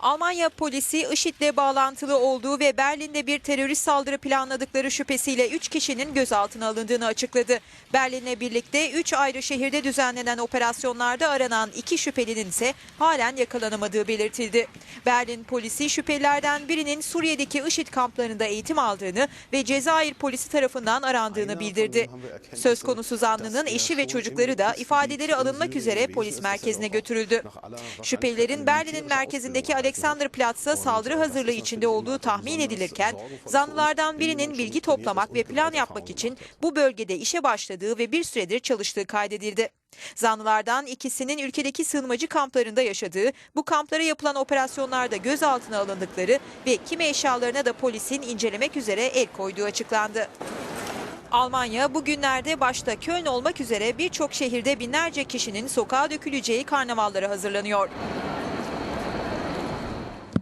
Almanya polisi IŞİD'le bağlantılı olduğu ve Berlin'de bir terörist saldırı planladıkları şüphesiyle 3 kişinin gözaltına alındığını açıkladı. Berlin'le birlikte 3 ayrı şehirde düzenlenen operasyonlarda aranan 2 şüphelinin ise halen yakalanamadığı belirtildi. Berlin polisi şüphelilerden birinin Suriye'deki IŞİD kamplarında eğitim aldığını ve Cezayir polisi tarafından arandığını bildirdi. Söz konusu zanlının eşi ve çocukları da ifadeleri alınmak üzere polis merkezine götürüldü. Şüphelilerin Berlin'in merkezindeki Alexanderplatz'a saldırı hazırlığı içinde olduğu tahmin edilirken zanlılardan birinin bilgi toplamak ve plan yapmak için bu bölgede işe başladığı ve bir süredir çalıştığı kaydedildi. Zanlılardan ikisinin ülkedeki sığınmacı kamplarında yaşadığı, bu kamplara yapılan operasyonlarda gözaltına alındıkları ve kimi eşyalarına da polisin incelemek üzere el koyduğu açıklandı. Almanya bugünlerde başta Köln olmak üzere birçok şehirde binlerce kişinin sokağa döküleceği karnavallara hazırlanıyor.